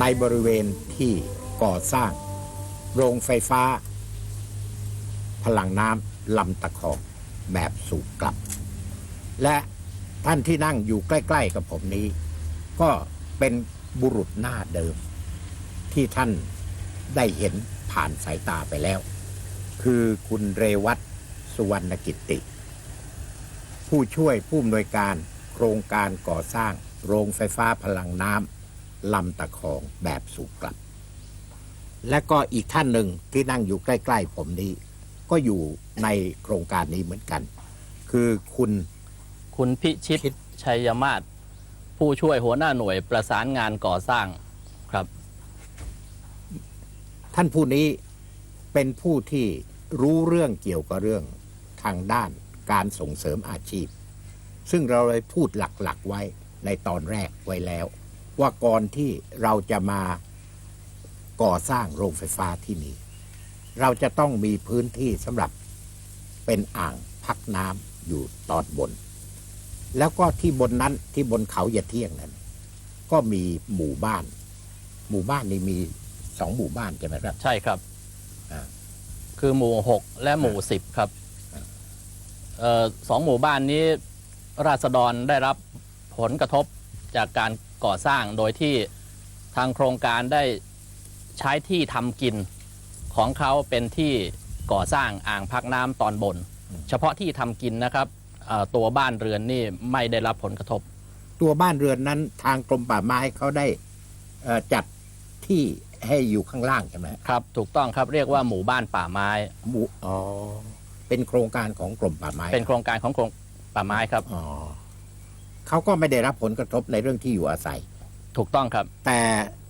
ในบริเวณที่ก่อสร้าง โรงไฟฟ้า พลังน้ำลำตะคองแบบสูบกลับ และท่านที่นั่งอยู่ใกล้ ๆ กับผมนี้ ก็เป็นบุรุษหน้าเดิม ที่ท่านได้เห็นผ่านสายตาไปแล้ว คือคุณเรวัตสุวรรณกิตติผู้ช่วยผู้อำนวยการโครงการก่อสร้างโรงไฟฟ้าพลังน้ำ ลำตะคองแบบสูบกลับ และก็อีกท่านหนึ่งที่นั่งอยู่ใกล้ ๆ ผมนี้ ก็อยู่ในโครงการนี้เหมือนกัน คือคุณ คุณพิชิตชิตชัยมาศผู้ช่วยหัวหน้าหน่วยประสานงานก่อสร้างครับ ท่านผู้นี้เป็นผู้ที่รู้เรื่องเกี่ยวกับเรื่องทางด้านการส่งเสริมอาชีพ ซึ่งเราเลยพูดหลักๆไว้ในตอนแรกไว้แล้ว ว่าก่อนที่เราจะมาก่อสร้างโรงไฟฟ้าที่นี่ เราจะต้องมีพื้นที่สำหรับเป็นอ่างพักน้ำอยู่ตอนบน แล้วก็ที่บนนั้นที่บนเขาอย่าเที่ยงนั้น ก็มีหมู่บ้าน หมู่บ้านนี้มีสองหมู่บ้านใช่ไหมครับ ใช่ครับอ่าคือหมู่6และหมู่10ครับอ่าเอ่อสองหมู่บ้านนี้ราษฎรได้รับผลกระทบจากการ ก่อสร้างโดยที่ทางโครงการได้ใช้ที่ทำกินของเขาเป็นที่ก่อสร้างอ่างพักน้ำตอนบน เฉพาะที่ทำกินนะครับเอ่อตัวบ้านเรือนนี่ไม่ได้รับผลกระทบ ตัวบ้านเรือนนั้นทางกรมป่าไม้เขาได้เอ่อจัดที่ให้อยู่ข้างล่างใช่ไหมครับถูกต้องครับเรียกว่าหมู่บ้านป่าไม้หมู่อ๋อเป็นโครงการของกรมป่าไม้ เป็นโครงการของกรมป่าไม้ครับอ๋อ เขาก็ไม่ได้รับผลกระทบในเรื่องที่อยู่อาศัย ถูกต้องครับแต่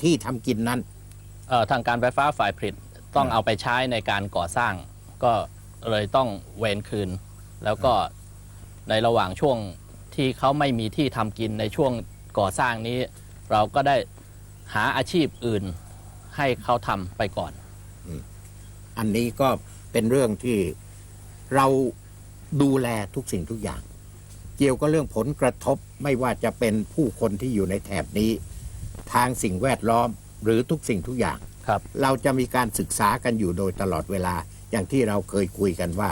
ที่ทำกินนั้น เอ่อทางการไฟฟ้าฝ่ายผลิตต้องอ่าเอาไปใช้ในการก่อสร้าง ก็เลยต้องเวนคืน แล้วก็ในระหว่างช่วงที่เขาไม่มีที่ทำกินในช่วงก่อสร้างนี้ เราก็ได้หาอาชีพอื่นให้เขาทำไปก่อน อันนี้ก็เป็นเรื่องที่เราดูแลทุกสิ่งทุกอย่างเกี่ยวกับเรื่องผลกระทบไม่ว่าจะเป็นผู้คนที่อยู่ในแถบนี้ ทางสิ่งแวดล้อมหรือทุกสิ่งทุกอย่าง ครับ เราจะมีการศึกษากันอยู่โดยตลอดเวลาอย่างที่เราเคยคุยกันว่า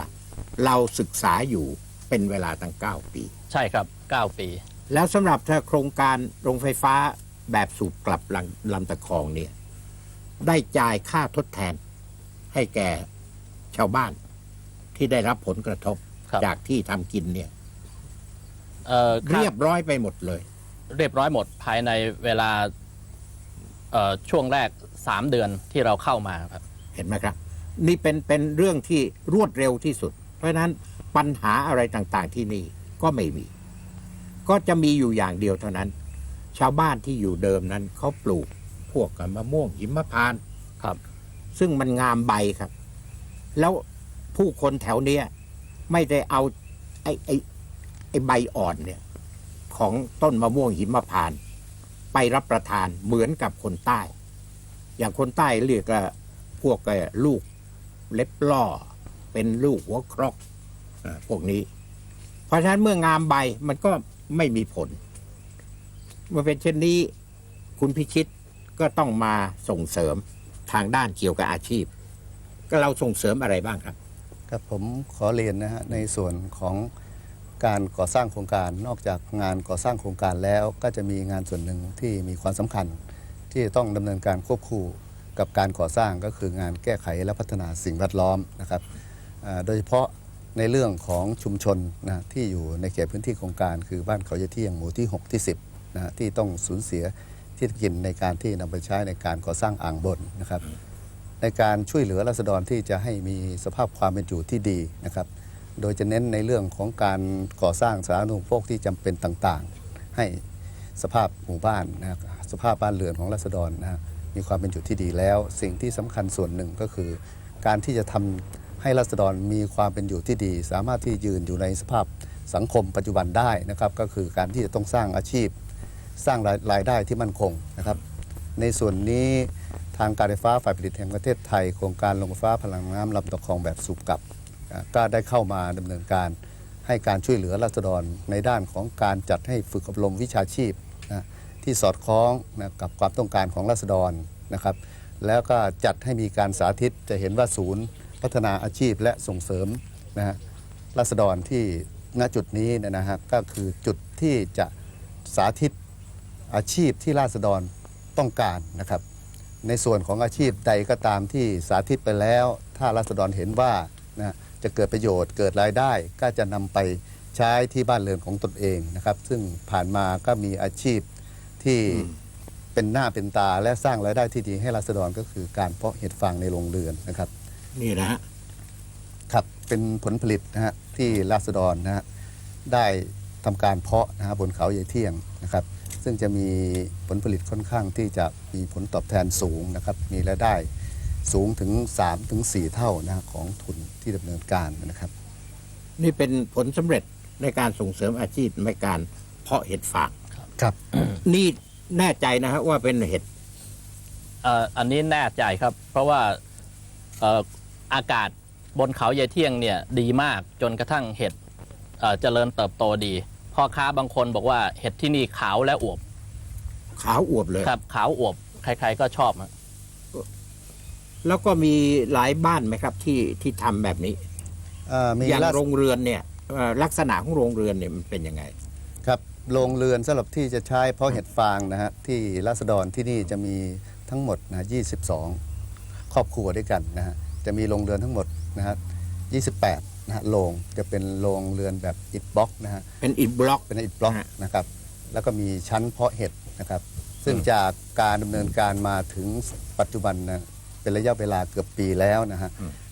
เราศึกษาอยู่เป็นเวลาตั้ง 9 ปี ใช่ครับ 9 ปี แล้วสำหรับถ้าโครงการโรงไฟฟ้าแบบสูบกลับลำลำตะคองเนี่ยได้จ่ายค่าทดแทน ให้แก่ชาวบ้านที่ได้รับผลกระทบครับ จากที่ทำกินเนี่ย เอ่อค่าเรียบร้อยไปหมดเลย เรียบร้อยหมดภายในเวลาเอ่อช่วงแรก 3 เดือนที่เราเข้ามาครับ เห็นไหมครับ นี่เป็นเป็นเรื่องที่รวดเร็วที่สุด เพราะฉะนั้นปัญหาอะไรต่างๆที่นี่ก็ไม่มี ก็จะมีอยู่อย่างเดียวเท่านั้น ชาวบ้านที่อยู่เดิมนั้นเขาปลูกพวกมะม่วงหิมพานต์ครับ ซึ่งมันงามใบครับ แล้วผู้คนแถวเนี้ยไม่ได้เอาไอ้ไอ้ ไอ้ใบอ่อนเนี่ยของต้นมะม่วงหิมพาน ไปรับประทานเหมือนกับคนใต้ อย่างคนใต้เรียกว่าพวกลูกเล็บล่อ เป็นลูกหัวครอกพวกนี้ เพราะฉะนั้นเมื่องามใบมันก็ไม่มีผล เมื่อเป็นเช่นนี้คุณพิชิตก็ต้องมาส่งเสริมทางด้านเกี่ยวกับอาชีพ ก็เราส่งเสริมอะไรบ้างครับ ครับผมขอเรียนนะฮะในส่วนของ การก่อสร้างโครงการ นอกจากงานก่อสร้างโครงการแล้ว ก็จะมีงานส่วนหนึ่งที่มีความสำคัญ ที่ต้องดำเนินการควบคู่กับการก่อสร้างก็คืองานแก้ไขและพัฒนาสิ่งแวดล้อมนะครับโดยเฉพาะในเรื่องของชุมชนนะที่อยู่ในเขตพื้นที่โครงการ คือบ้านเขาเยเที่ยงหมู่ที่ 6 ที่ 10นะที่ต้องสูญเสียที่กินในการที่นำไปใช้ในการก่อสร้างอ่างบนนะครับ ในการช่วยเหลือราษฎรที่จะให้มีสภาพความเป็นอยู่ที่ดีนะครับ โดยจะเน้นในเรื่องของการก่อสร้างสาธารณูปโภคที่จำเป็นต่างๆ ให้สภาพหมู่บ้านนะครับสภาพบ้านเรือนของราษฎรนะมีความเป็นอยู่ที่ดีแล้ว สิ่งที่สำคัญส่วนหนึ่งก็คือ การที่จะทำให้ราษฎรมีความเป็นอยู่ที่ดี สามารถที่ยืนอยู่ในสภาพสังคมปัจจุบันได้นะครับก็คือการที่จะต้องสร้างอาชีพ สร้างรายได้ที่มั่นคงนะครับ ในส่วนนี้ทางการไฟฟ้าฝ่ายผลิตแห่งประเทศไทยโครงการโรงไฟฟ้าพลังน้ำลำตะคองแบบสูบกลับ ก็ได้เข้ามาดำเนินการให้การช่วยเหลือราษฎรในด้านของการจัดให้ฝึกอบรมวิชาชีพนะที่สอดคล้องนะกับความต้องการของราษฎรนะครับ แล้วก็จัดให้มีการสาธิตจะเห็นว่าศูนย์พัฒนาอาชีพและส่งเสริมนะฮะราษฎรที่ณจุดนี้นยนะฮะก็คือจุดที่จะสาธิตอาชีพที่ราษฎรต้องการนะครับ ในส่วนของอาชีพใดก็ตามที่สาธิตไปแล้ว ถ้าราษฎรเห็นว่านะ จะเกิดประโยชน์ เกิดรายได้ ก็จะนำไปใช้ที่บ้านเรือนของตนเองนะครับ ซึ่งผ่านมาก็มีอาชีพที่เป็นหน้าเป็นตาและสร้างรายได้ที่ดีให้ราษฎรก็คือการเพาะเห็ดฟางในโรงเรือนนะครับ นี่นะฮะครับเป็นผลผลิตนะฮะที่ราษฎรนะฮะได้ทำการเพาะนะฮะบนเขาใหญ่เที่ยงนะครับ ซึ่งจะมีผลผลิตค่อนข้างที่จะมีผลตอบแทนสูงนะครับ มีรายได้ สูงถึง3ถึง4เท่านะฮะของทุนที่ดำเนินการนะครับ นี่เป็นผลสำเร็จในการส่งเสริมอาชีพในการเพาะเห็ดฟางครับ นี่แน่ใจนะฮะว่าเป็นเห็ด เอ่ออันนี้แน่ใจครับ เพราะว่าเอ่ออากาศบนเขาเยายเที่ยงเนี่ยดีมากจนกระทั่งเห็ดเอ่อเจริญเติบโตดีพ่อค้าบางคนบอกว่าเห็ดที่นี่ขาวและอวบขาวอวบเลย ครับขาวอวบใครๆก็ชอบฮะ แล้วก็มีหลายบ้านไหมครับที่ที่ทำแบบนี้ เอ่อมีอย่างราษโรงเรือนเนี่ยเอ่อลักษณะของโรงเรือนเนี่ยมันเป็นยังไง ครับโรงเรือนสำหรับที่จะใช้เพาะเห็ดฟางนะฮะที่ราษฎรที่นี่จะมีทั้งหมดนะ22 ครอบครัวด้วยกันนะฮะจะมีโรงเรือนทั้งหมดนะฮะ28นะฮะโรงจะเป็นโรงเรือนแบบอิฐบล็อกนะฮะ เป็นอิฐบล็อก เป็นอิฐบล็อกฮะ นะครับ แล้วก็มีชั้นเพาะเห็ดนะครับ ซึ่งอืมจากการดำเนินการมาถึงปัจจุบันนะ เป็นระยะเวลาเกือบปีแล้วนะฮะ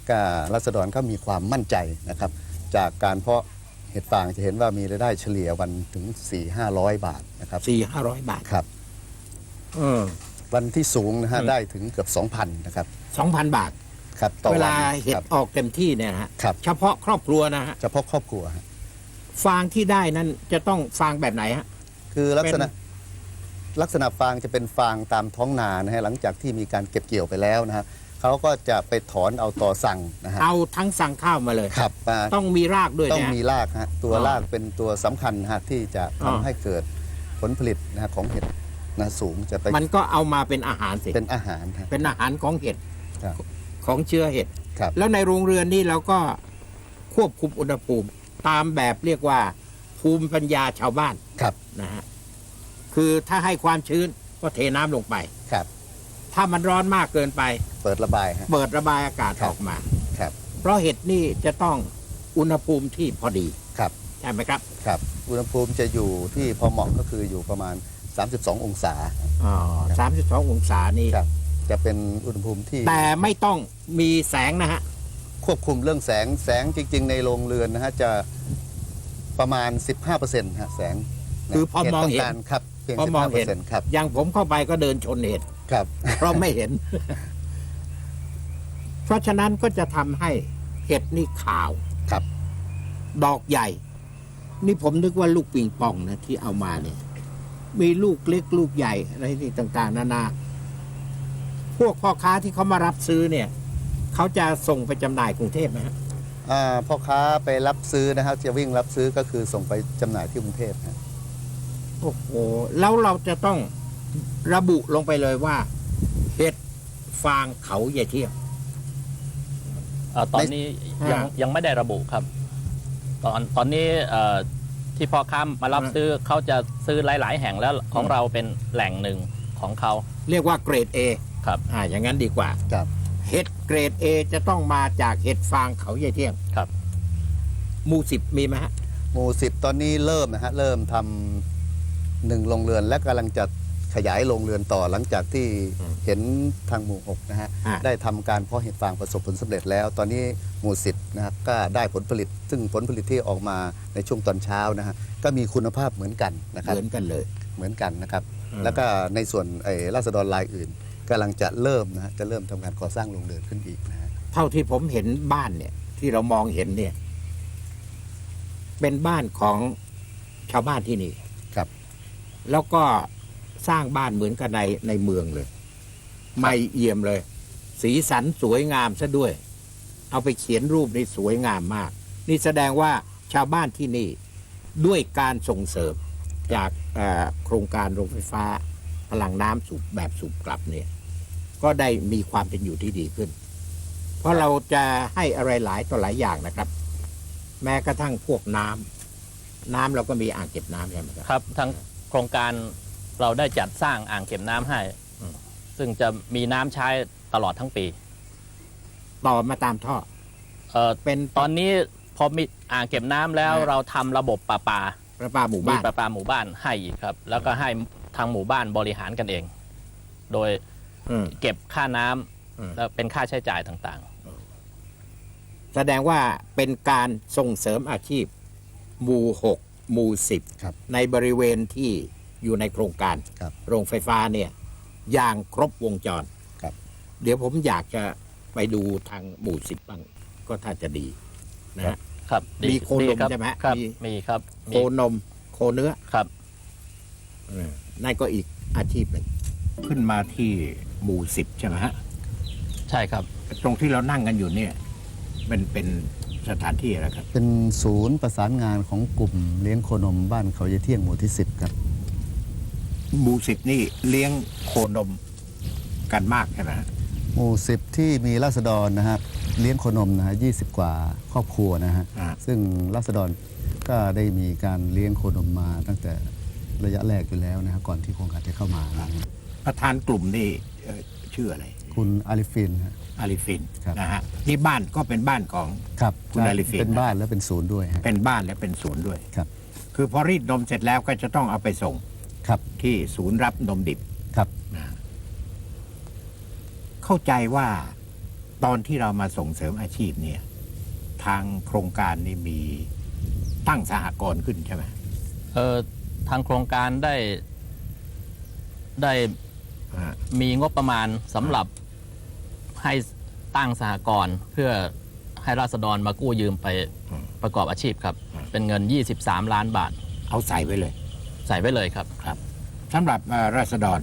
ก็รัษฎรก็มีความมั่นใจนะครับ จากการเพาะเห็ดฟางจะเห็นว่ามีรายได้เฉลี่ยวันถึง 4 5 0 0 บาทนะครับสี่ห้าร้อยบาทครับเออวันที่สูงนะฮะอืมได้ถึงเกือบ 2,000นะครับสองพันบาทครับต่อเววันลาเห็ดครับออกเต็มที่เนี่ยนะฮะครับเฉพาะครอบครัวนะฮะเฉพาะครอบครัวฮะฟางที่ได้นั้นจะต้องฟางแบบไหนฮะคือลักษณะเป็น ลักษณะฟางจะเป็นฟางตามท้องนานะฮะหลังจากที่มีการเก็บเกี่ยวไปแล้วนะฮะเขาก็จะไปถอนเอาต่อสั่งนะฮะเอาทั้งสั่งข้าวมาเลยครับมาต้องมีรากด้วยต้องเนี่ย มีรากฮะตัวอ่ารากเป็นตัวสำคัญฮะที่จะทำอ่าให้เกิดผลผลิตนะฮะของเห็ดนะสูงจะไปมันก็เอามาเป็นอาหารสิเป็นอาหารฮะ เป็นอาหารของเห็ดครับของเชื้อเห็ดครับ แล้วในโรงเรือนนี่เราก็ควบคุมอุณหภูมิ ตามแบบเรียกว่าภูมิปัญญาชาวบ้านครับ นะฮะ คือถ้าให้ความชื้นก็เทน้ำลงไป ครับ ถ้ามันร้อนมากเกินไป เปิดระบายฮะ เปิดระบายอากาศครัอบอกมาครับเพราะเห็ดนี่จะต้องอุณหภูมิที่พอดีครับ ใช่ไหมครับครับ อุณหภูมิจะอยู่ที่พอเหมาะก็คืออยู่ประมาณ 32 องศา อ๋อสามสิบสององศานี่ ครับ จะเป็นอุณหภูมิที่แต่ไม่ต้องมีแสงนะฮะ ควบคุมเรื่องแสงแสงจริง ๆ ในโรงเรือนนะฮะจะประมาณ 15%ฮะแสงคือพอมองเห็น ต้การครับเพียงพอมองเห็น15%ครับ อย่างผมเข้าไปก็เดินชนเห็ดครับ เพราะไม่เห็น เพราะฉะนั้นก็จะทำให้เห็ดนี่ขาว ครับ ดอกใหญ่ นี่ผมนึกว่าลูกปิงปองนะที่เอามาเนี่ย มีลูกเล็กลูกใหญ่อะไรนี่ต่างๆ นานา พวกพ่อค้าที่เขามารับซื้อเนี่ย เขาจะส่งไปจำหน่ายกรุงเทพไหมฮะ อ่าพ่อค้าไปรับซื้อนะครับจะวิ่งรับซื้อก็คือส่งไปจำหน่ายที่กรุงเทพฮะ โอ้โหแล้วเราจะต้องระบุลงไปเลยว่า เห็ดฟางเขาใหญ่เที่ยงเอ่อตอนนี้ยังอ่ายังไม่ได้ระบุครับ ตอนตอนนี้เอ่อที่พ่อค้ามารับอ่าซื้อเขาจะซื้อหลาย ๆ แห่งแล้วของเราเป็นแหล่งหนึ่งของเขาเรียกว่าเกรด A ครับ อ่า อย่างนั้นดีกว่า ครับ เห็ดเกรด A จะต้องมาจากเห็ดฟางเขาใหญ่เที่ยงครับ หมู่สิบมีไหมฮะ หมู่สิบตอนนี้เริ่มนะฮะ เริ่มทำ หนึ่งโรงเรือนและกำลังจะขยายโรงเรือนต่อหลังจากที่อืมเห็นทางหมู่หกนะฮะอ่า ได้ทำการเพาะเห็ดฟางประสบผลสำเร็จแล้ว ตอนนี้หมู่สิบนะครับก็ได้ผลผลิต ซึ่งผลผลิตที่ออกมาในช่วงตอนเช้านะฮะก็มีคุณภาพเหมือนกันนะครับ เหมือนกันเลย เหมือนกันนะครับ อืม แล้วก็ในส่วนไอ้ราษฎรรายอื่นกำลังจะเริ่มนะฮะจะเริ่มทำการก่อสร้างโรงเรือนขึ้นอีกนะฮะเท่าที่ผมเห็นบ้านเนี่ย ที่เรามองเห็นเนี่ย เป็นบ้านของชาวบ้านที่นี่ครับ แล้วก็สร้างบ้านเหมือนกับในในเมืองเลย ไม่เอี่ยมเลย สีสันสวยงามซะด้วย เอาไปเขียนรูปนี่สวยงามมาก นี่แสดงว่าชาวบ้านที่นี่ด้วยการส่งเสริมจากโครงการโรงไฟฟ้า พลังน้ำสูบแบบสูบกลับเนี่ย ก็ได้มีความเป็นอยู่ที่ดีขึ้น เพราะเราจะให้อะไรหลายต่อหลายอย่างนะครับ แม้กระทั่งพวกน้ำน้ำเราก็มีอ่างเก็บน้ำใช่ไหมครับครับทั้ง โครงการเราได้จัดสร้างอ่างเก็บน้ำให้อืมซึ่งจะมีน้ำใช้ตลอดทั้งปีต่อมาตามท่อ เอ่อเป็น ตอนนี้พอมีอ่างเก็บน้ำแล้วอ่า เราทำระบบประปาประปาหมู่มีบ้านประปาหมู่บ้านให้อีกครับ แล้วก็ให้ทางหมู่บ้านบริหารกันเอง โดยอืม เก็บค่าน้ำอืม แล้วเป็นค่าใช้จ่ายต่างแสดงว่าเป็นการส่งเสริมอาชีพหมู่หก หมู่สิบครับในบริเวณที่อยู่ในโครงการ ครับโรงไฟฟ้าเนี่ยอย่างครบวงจร ครับ เดี๋ยวผมอยากจะไปดูทางหมู่สิบบ้างก็ถ้าจะดีนะฮะๆครับดีมีโคนมดีรับใช่ไหมครับมี มีครับโคมีนมโคเนื้อ ครับ เออนั่นก็อีกอาชีพหนึ่งขึ้นมาที่หมู่สิบใช่ไหมฮะ ใช่ครับ ตรงที่เรานั่งกันอยู่เนี่ยเป็นเป็น สถานที่อะไรครับ เป็นศูนย์ประสานงานของกลุ่มเลี้ยงโคนมบ้านเขาเยายเที่ยงหมู่ที่สิบครับ หมู่สิบนี่เลี้ยงโคนมกันมากใช่ไหมฮะหมู่สิบที่มีราษฎรนะฮะเลี้ยงโคนมนะฮะยี่สิบกว่าครอบครัวนะฮะอ่า ซึ่งราษฎรก็ได้มีการเลี้ยงโคนมมาตั้งแต่ระยะแรกอยู่แล้วนะฮะก่อนที่โครงการจะเข้ามานะฮะประธานกลุ่มนี่เอ่อชื่ออะไร คุณอาลิฟินฮะ อาลิฟินครับ นะฮะที่บ้านก็เป็นบ้านของ ครับคุณใช่อาลิฟิน เป็นบ้านและเป็นศูนย์ด้วยฮะเป็นบ้านและเป็นศูนย์ด้วย ครับคือพอรีดนมเสร็จแล้วก็จะต้องเอาไปส่งครับที่ศูนย์รับนมดิบครับนะเข้าใจว่าตอนที่เรามาส่งเสริมอาชีพเนี่ย ทางโครงการนี่มีตั้งสหกรณ์ขึ้นใช่ไหมเอ่อทางโครงการได้ได้อ่ามีงบประมาณสำหรับ ให้ตั้งสหกรณ์เพื่อให้ราษฎรมากู้ยืมไปประกอบอาชีพครับ เป็นเงิน 23 ล้านบาท เอาใส่ไว้เลย ใส่ไว้เลยครับครับสำหรับเอ่อราษฎร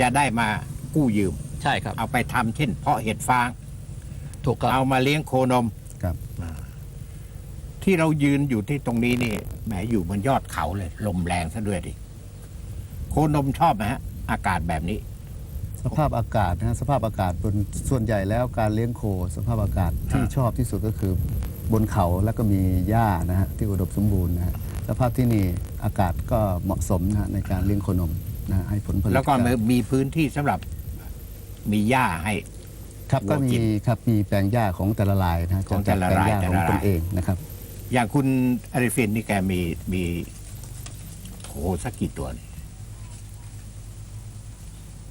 จะได้มากู้ยืม ใช่ครับ เอาไปทำเช่น เพาะเห็ดฟาง ถูกครับ เอามาเลี้ยงโคนมครับ ที่เรายืนอยู่ที่ตรงนี้นี่แหมอยู่บนยอดเขาเลย ลมแรงซะด้วยดิ โคนมชอบไหมฮะ อากาศแบบนี้ สภาพอากาศนะฮะสภาพอากาศบนส่วนใหญ่แล้วการเลี้ยงโค สภาพอากาศที่อ่าชอบที่สุดก็คือบนเขาแล้วก็มีหญ้านะฮะที่อุดมสมบูรณ์นะฮะสภาพที่นี่อากาศก็เหมาะสมนะฮะในการเลี้ยงโคนมนะฮะให้ผลผลิตแล้วก็มีมีพื้นที่สำหรับมีหญ้าให้ ครับก็วัวมีกินครับมีแปลงหญ้าของแต่ละลายนะฮะของจัดแต่ละแปลงรายหญ้าแต่ของละตราย นเองนะครับ อย่างคุณอาริฟินนี่แกมีมีโคสักกี่ตัวเนี่ย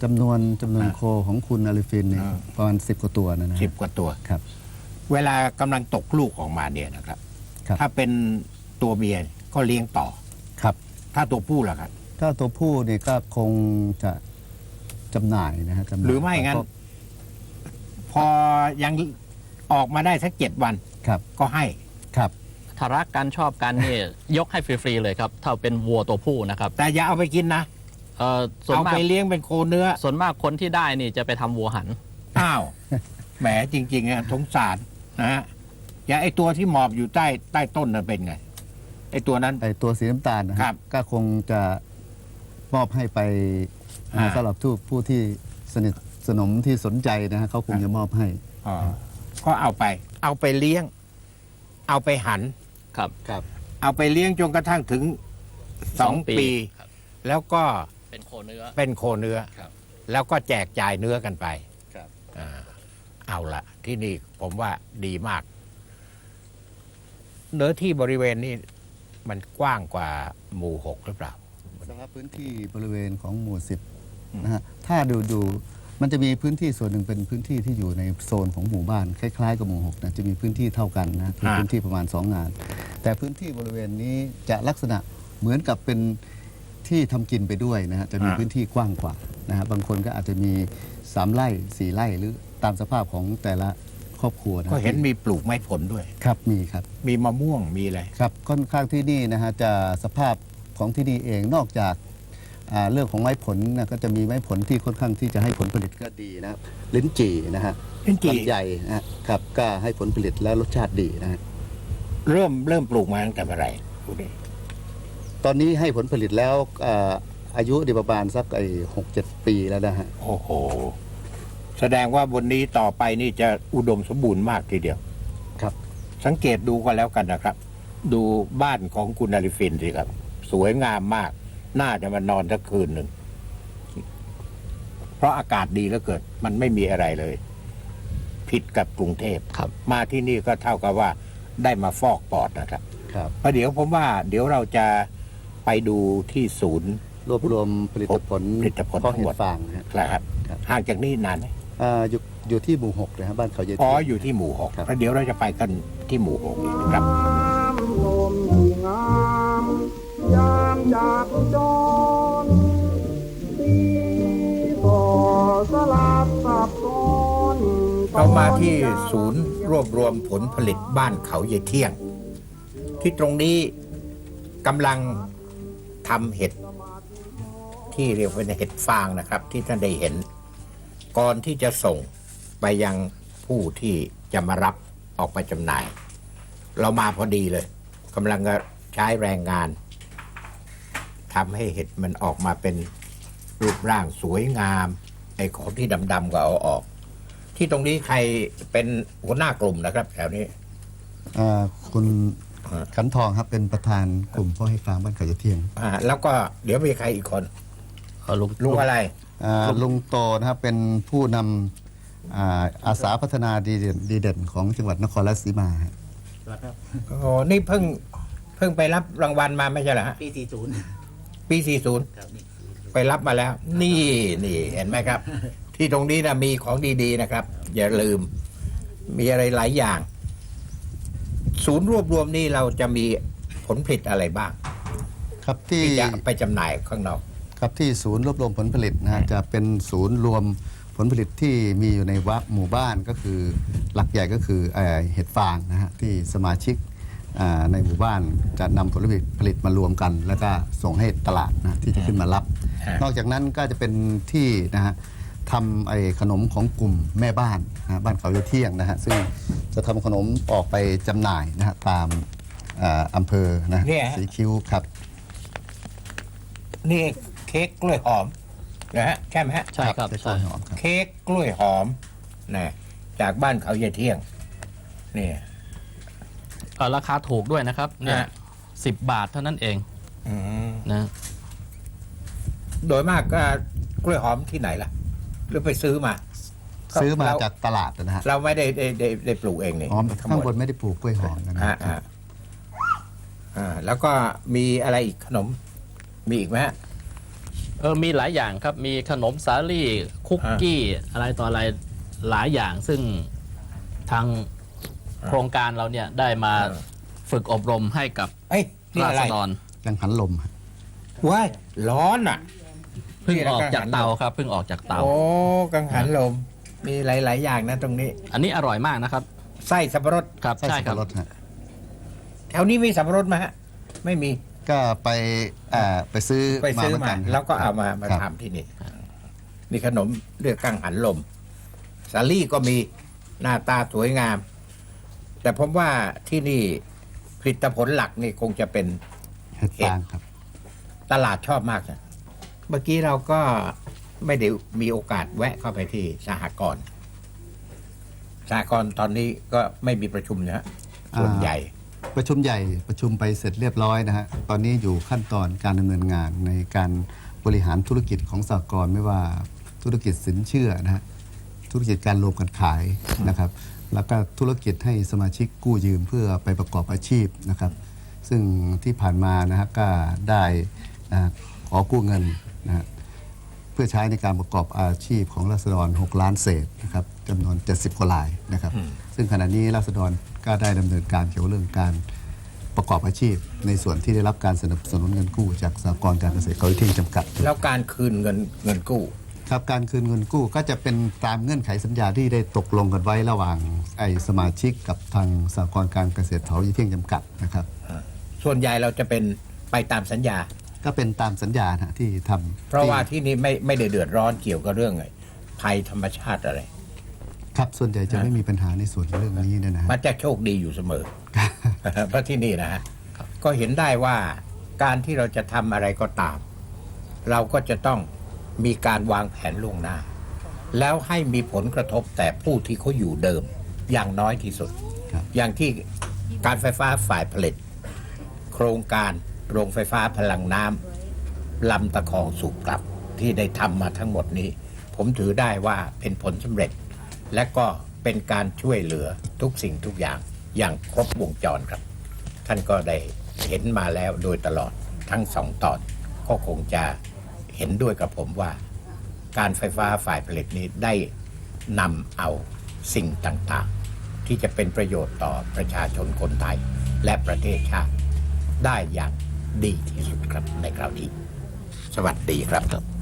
จำนวนจำนวนอ่าโคของคุณอาลิฟินเนี่ยอ่า ประมาณสิบกว่าตัวนะนะฮะสิบกว่าตัว ครับ เวลากำลังตกลูกออกมาเนี่ยนะครับ ครับ ถ้าเป็นตัวเมียก็เลี้ยงต่อ ครับ ถ้าตัวผู้ล่ะครับ ถ้าตัวผู้เนี่ยก็คงจะจำหน่ายนะฮะจำหน่ายหรือไม่งั้นก็พอยังออกมาได้สักเจ็ดวันครับก็ให้ ครับ ถ้ารักกันชอบกันนี่ ยกให้ฟรีๆเลยครับ ถ้าเป็นวัวตัวผู้นะครับ แต่อย่าเอาไปกินนะ เอ่อส่วนเอามาไปกเลี้ยงเป็นโคเนื้อ ส่วนมากคนที่ได้นี่จะไปทำวัวหัน อ้าว แหมจริงๆอะสงสารนะฮะอย่างไอตัวที่หมอบอยู่ใต้ใต้ต้นนั้นเป็นไง ไอตัวนั้น ไอตัวสีน้ำตาลนะฮะครับก็คงจะมอบให้ไปอ่า สำหรับทุกผู้ที่สนิทสนมที่สนใจนะฮะเขาคงจะมอบให้ อ๋อก็เอาไป เอาไปเลี้ยง เอาไปหัน ครับครับเอาไปเลี้ยงจนกระทั่งถึงสองสองปี ปีครับแล้วก็ เป็นโคเนื้อ เป็นโคเนื้อ ครับ แล้วก็แจกจ่ายเนื้อกันไปครับอ่าเอาละที่นี่ผมว่าดีมาก เนื้อที่บริเวณนี้มันกว้างกว่าหมู่หกหรือเปล่า สำหรับพื้นที่บริเวณของหมู่สิบนะฮะถ้าดูดูมันจะมีพื้นที่ส่วนหนึ่งเป็นพื้นที่ที่อยู่ในโซนของหมู่บ้านคล้ายๆกับหมู่หกนะจะมีพื้นที่เท่ากันนะคืออ่าพื้นที่ประมาณ2งาน แต่พื้นที่บริเวณนี้จะลักษณะเหมือนกับเป็น ที่ทำกินไปด้วยนะฮะจะมีพื้นที่กว้างกว่านะฮะบางคนก็อาจจะมี 3ไร่4ไร่หรือตามสภาพของแต่ละครอบครัวนะก็เห็นมีปลูกไม้ผลด้วย ครับมีครับ มีมะม่วงมีอะไร ครับค่อนข้างที่นี่นะฮะจะสภาพของที่นี่เองนอกจากอ่าเรื่องของไม้ผลนะก็จะมีไม้ผลที่ค่อนข้างที่จะให้ผลผลิตก็ดีนะครับลิ้นจี่นะฮะลิ้นจี่ ลำใหญ่นะฮะครับก็ให้ผลผลิตและรสชาติดีนะฮะเริ่มเริ่มปลูกมาตั้งแต่เมื่อไหร่คุณเดช ตอนนี้ให้ผลผลิตแล้วอ่าอายุดีประมาณสักไอ้หกเจ็ดปีแล้วนะฮะ โอ้โห แสดงว่าบนนี้ต่อไปนี่จะอุดมสมบูรณ์มากทีเดียวครับ สังเกตดูก็แล้วกันนะครับ ดูบ้านของคุณอาริฟินสิครับ สวยงามมาก น่าจะมานอนสักคืนหนึ่ง เพราะอากาศดีแล้วเกิด มันไม่มีอะไรเลย ผิดกับกรุงเทพครับ มาที่นี่ก็เท่ากับว่าได้มาฟอกปอดนะครับ ครับเพราะเดี๋ยวผมว่าเดี๋ยวเราจะ ไปดูที่ศูนย์ รวบรวมผลิตผลผลิตผลเพาะทั้งเห็หมด ดฟางนะฮะนะครับครับ ห่างจากนี่นานไหมอ่าอยู่อยู่ที่หมู่หกนะฮะบ้านเขาเยอ๋อเทียมอยู่ที่หมู่หกครับ แล้วเดี๋ยวเราจะไปกันที่หมู่หกอีกนะครับ ลมที่งามยามจากจรสีต่อสลับสับซ้อนเรามาที่ศูนย์รวบรวมผลผลิตบ้านเขาเยเที่ยง ที่ตรงนี้กำลัง ทำเห็ดที่เรียกว่าเห็ดฟางนะครับ ที่ท่านได้เห็น ก่อนที่จะส่งไปยังผู้ที่จะมารับออกไปจำหน่าย เรามาพอดีเลยกำลังจะใช้แรงงานทำให้เห็ดมันออกมาเป็นรูปร่างสวยงามไอ้ของที่ดำๆก็เอาออก ที่ตรงนี้ใครเป็นหัวหน้ากลุ่มนะครับ แถวนี้อ่าคุณ ขันทองครับเป็นประธานกลุ่มพ่อให้ฟางบ้านเขาเยเทียมอ่าแล้วก็เดี๋ยวมีใครอีกคนเอาลุงลุงอะไรอ่าลุงโตนะครับเป็นผู้นำอ่าอาสาพัฒนาดีเด่นดีเด่นของจังหวัดนครราชสีมาฮะโอ้นี่เพิ่งเพิ่งไปรับรางวัลมาไม่ใช่เหรอฮะปี 40 ปี40ครับนี่ไปรับมาแล้ว นี่นี่เห็นไหมครับ ที่ตรงนี้นะมีของดีๆนะครับ อย่าลืม มีอะไรหลายอย่าง ศูนย์รวบรวมนี่เราจะมีผลผลิตอะไรบ้าง ครับที่ที่จะไปจำหน่ายข้างนอก ครับที่ศูนย์รวบรวมผลผลิตนะฮะจะเป็นศูนย์รวมผลผลิตที่มีอยู่ในวัดหมู่บ้านก็คือหลักใหญ่ก็คือเอ่อเห็ดฟางนะฮะที่สมาชิกอ่าในหมู่บ้านจะนำผลผลิตผลิตมารวมกัน แล้วก็ส่งให้ตลาดนะที่จะขึ้นมารับ ฮะ นอกจากนั้นก็จะเป็นที่นะฮะ ทำไอ้ขนมของกลุ่มแม่บ้านนะฮะบ้านเขาเยเที่ยงนะฮะซึ่งจะทำขนมออกไปจำหน่ายนะฮะตามอ่าอำเภอนะเนี่ยฮะ สีคิ้วครับ นี่เค้กกล้วยหอมนะฮะใช่ไหมฮะใช่ครับใช่ ใช่หอมครับเค้กกล้วยหอมนะจากบ้านเขาเยเที่ยงนี่เอ่อราคาถูกด้วยนะครับเนี่ยฮะสิบบาทเท่านั้นเองอืมนะโดยมากก็กล้วยหอมที่ไหนล่ะ หรือไปซื้อมาซื้อมาเรจากตลาดนะฮะเราไม่ได้ได้ได้ได้ปลูกเองนี่อ๋อทั้งข้างหมบดนไม่ได้ปลูกกล้วยหอมนะอ่าครัอ่าบอ่าแล้วก็มีอะไรอีกขนม มีอีกไหมฮะ เออมีหลายอย่างครับมีขนมสาลี่คุกกี้อะไรต่ออะไรหลายอย่างซึ่งทางโครงการเราเนี่ยได้มาเออ ฝึกอบรมให้กับเอ้ยนี่ราอะไรษฎรกังหันลมฮะว้ายร้อนอะ เพิ่งนี่ออกกังหันจากเตาครับเพิ่งออกจากเตาโอ้กังหันลม มีหลาย ๆ อย่างนะตรงนี้ อันนี้อร่อยมากนะครับ ไส้สับปะรดครับไส้ใช่สับครัปะบรดฮะแถวนี้มีสับปะรดไหมฮะ ไม่มีก็ไปอ่าไปซื้อไปซื้อเหนมากันแล้วก็เอามามาครับทำที่นี่นี่ขนมเรียกกังหันลม สาลี่ก็มีหน้าตาสวยงาม แต่ผมว่าที่นี่ผลิตผลหลักนี่คงจะเป็น เห็ดฟางครับ ตลาดชอบมากนะ เมื่อกี้เราก็ไม่ได้มีโอกาสแวะเข้าไปที่สหกรณ์สหกรณ์ตอนนี้ก็ไม่มีประชุมนะฮะส่วนอ่าใหญ่ ประชุมใหญ่ประชุมไปเสร็จเรียบร้อยนะฮะ ตอนนี้อยู่ขั้นตอนการดำเนินงานในการบริหารธุรกิจของสหกรณ์ไม่ว่าธุรกิจสินเชื่อนะฮะ ธุรกิจการรวมกันขายนะครับ แล้วก็ธุรกิจให้สมาชิกกู้ยืมเพื่อไปประกอบอาชีพนะครับ ซึ่งที่ผ่านมานะฮะก็ได้นะฮะ ขอกู้เงินนะฮะเพื่อใช้ในการประกอบอาชีพของราษฎร 6 ล้านเศษนะครับจำนวน 70กว่ารายนะครับ ซึ่งขณะนี้ราษฎรก็ได้ดำเนินการเกี่ยวกับเรื่องการประกอบอาชีพ ในส่วนที่ได้รับการสนับสนุนเงินกู้จากสหกรณ์การเกษตรเขาที่จำกัด แล้วการคืนเงินเงินกู้ ครับการคืนเงินกู้ก็จะเป็นตามเงื่อนไขสัญญาที่ได้ตกลงกันไว้ระหว่างไอ้สมาชิกกับทางสหกรณ์การเกษตรเถายี่เที่ยงจำกัดนะครับ ส่วนใหญ่เราจะเป็นไปตามสัญญา ก็เป็นตามสัญญานะฮะที่ทำเพราะว่าที่ที่นี่ไม่ไม่ได้เดือดร้อนเกี่ยวกับเรื่องไอ้ภัยธรรมชาติอะไร ครับส่วนใหญ่จะไม่มีปัญหาในส่วนเรื่องนี้เนยนะฮะ มันจะโชคดีอยู่เสมอ เพราะที่นี่นะฮะก็เห็นได้ว่าการที่เราจะทำอะไรก็ตาม เราก็จะต้องมีการวางแผนล่วงหน้า แล้วให้มีผลกระทบแต่ผู้ที่เขาอยู่เดิม อย่างน้อยที่สุด ครับ อย่างที่การไฟฟ้าฝ่ายผลิต โครงการ โรงไฟฟ้าพลังน้ำลำตะคองสูบกลับที่ได้ทำมาทั้งหมดนี้ ผมถือได้ว่าเป็นผลสำเร็จ และก็เป็นการช่วยเหลือทุกสิ่งทุกอย่างอย่างครบวงจรครับ ท่านก็ได้เห็นมาแล้วโดยตลอดทั้งสองตอนก็คงจะเห็นด้วยกับผมว่า การไฟฟ้าฝ่ายผลิตนี้ได้นำเอาสิ่งต่างๆ ที่จะเป็นประโยชน์ต่อประชาชนคนไทยและประเทศชาติได้อย่าง ดีที่สุดครับในคราวนี้ สวัสดีครับ